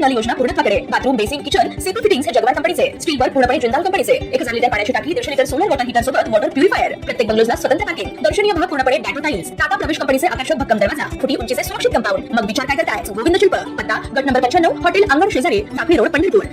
Null योजना पूर्णत्वाकडे bathroom basin kitchen CP fittings हे जगवार कंपनीचे स्टील स्टीलवर पूर्णपणे जिंदाल कंपनीचे एक हजार लिटर पाण्याची टाकी दीडशे लिटर सोलर वॉटर हीटर सोबत वॉटर प्युरिफायर प्रत्येक बंगलोजला स्वतंत्र पार्किंग दर्शनीय भाग पूर्णपणे डॅटो टाईल्स टाटा प्रवेश कंपनीचे आकर्षक भक्कम दरवाजा. फुटी उंचीचे सुरक्षित कंपाऊंड मग विचार काय करताय? गोविंद शिल्प. पत्ता गट नंबर पंच्याण्णव हॉटेल अंगण शेजारी साखळी रोड पंढरपूर.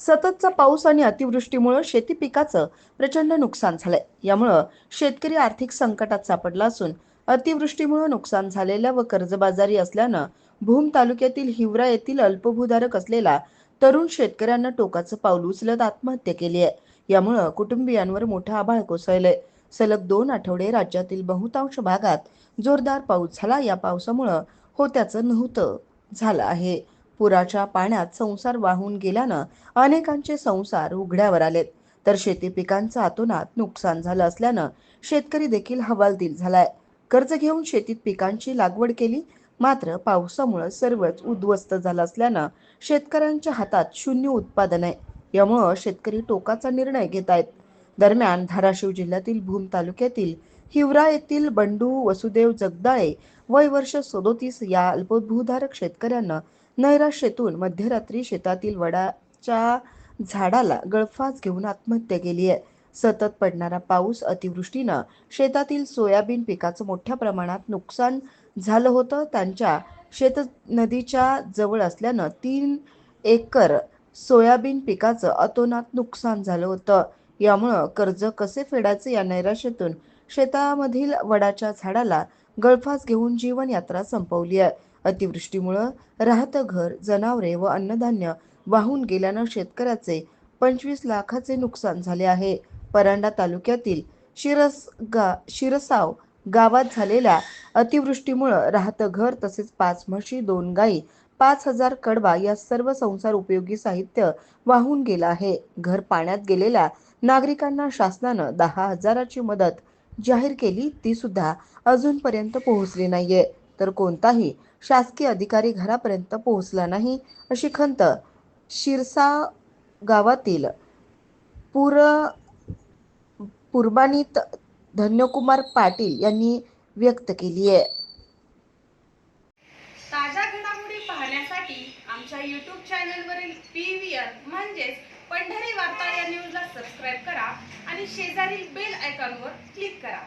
सततचा पाऊस आणि अतिवृष्टीमुळे शेती पिकाचं प्रचंड नुकसान झालंय. यामुळं शेतकरी आर्थिक संकटात सापडला असून अतिवृष्टीमुळे नुकसान झालेल्या व कर्जबाजारी असल्यानं भूम तालुक्यातील हिवरा येथील अल्पभूधारक असलेला तरुण शेतकऱ्यांना टोकाचं पाऊल उचलत आत्महत्या केली आहे. यामुळं कुटुंबियांवर मोठं आभाळ कोसळलंय. सलग दोन आठवडे राज्यातील बहुतांश भागात जोरदार पाऊस झाला. या पावसामुळं होत्याचं नव्हतं झालं आहे. पुराच्या पाण्यात संसार वाहून गेल्यानं अनेकांचे संसार उघड्यावर आलेत. तर शेती पिकांचं अतोनात नुकसान झालं असल्यानं शेतकरी देखील हवालदिल झालाय. कर्ज घेऊन शेतीत पिकांची लागवड केली मात्र पावसामुळे सर्वच उद्ध्वस्त झालं असल्यानं शेतकऱ्यांच्या हातात शून्य उत्पादन आहे. यामुळं शेतकरी टोकाचा निर्णय घेत आहेत. दरम्यान धाराशिव जिल्ह्यातील भूम तालुक्यातील हिवरा येथील बंडू वसुदेव जगदाळे वय वर्ष सदोतीस या अल्पभूधारक शेतकऱ्यांना नैराश्येतून मध्यरात्री शेतातील वडाच्या झाडाला गळफास घेऊन आत्महत्या केली आहे. सतत पडणारा पाऊस अतिवृष्टीनं शेतातील सोयाबीन पिकाचं मोठ्या प्रमाणात नुकसान झालं होतं. त्यांच्या शेत नदीच्या जवळ असल्यानं तीन एकर सोयाबीन पिकाचं अतोनात नुकसान झालं होतं. यामुळं कर्ज कसे फेडायचे या नैराश्यातून शेतामधील वडाच्या झाडाला गळफास घेऊन जीवनयात्रा संपवली आहे. अतिवृष्टीमुळं राहतं घर जनावरे व अन्नधान्य वाहून गेल्यानं शेतकऱ्याचे पंचवीस लाखाचे नुकसान झाले आहे. परांडा तालुक्यातील शिरस गा शिरसाव गावात झालेल्या अतिवृष्टीमुळं राहतं घर तसेच पाच म्हशी दोन गायी पाच हजार कडवा या सर्व संसार उपयोगी साहित्य वाहून गेलं आहे. घर पाण्यात गेलेल्या नागरिकांना शासनानं दहा हजाराची मदत जाहीर केली ती सुद्धा अजूनपर्यंत पोहोचली नाहीये. तर कोणताही शासकीय अधिकारी घरापर्यंत पोहोचला नाही अशी खंत शिरसा गावातील पूर पुरबानीत धन्यकुमार पाटील यांनी व्यक्त केली आहे. ताज्या घडामोडी पाहण्यासाठी आमच्या यूट्यूब चॅनलवरील पी व्ही आर म्हणजेच पंढरी वार्ता या न्यूजला सबस्क्राईब करा आणि शेजारील बेल आयकॉनवर क्लिक करा.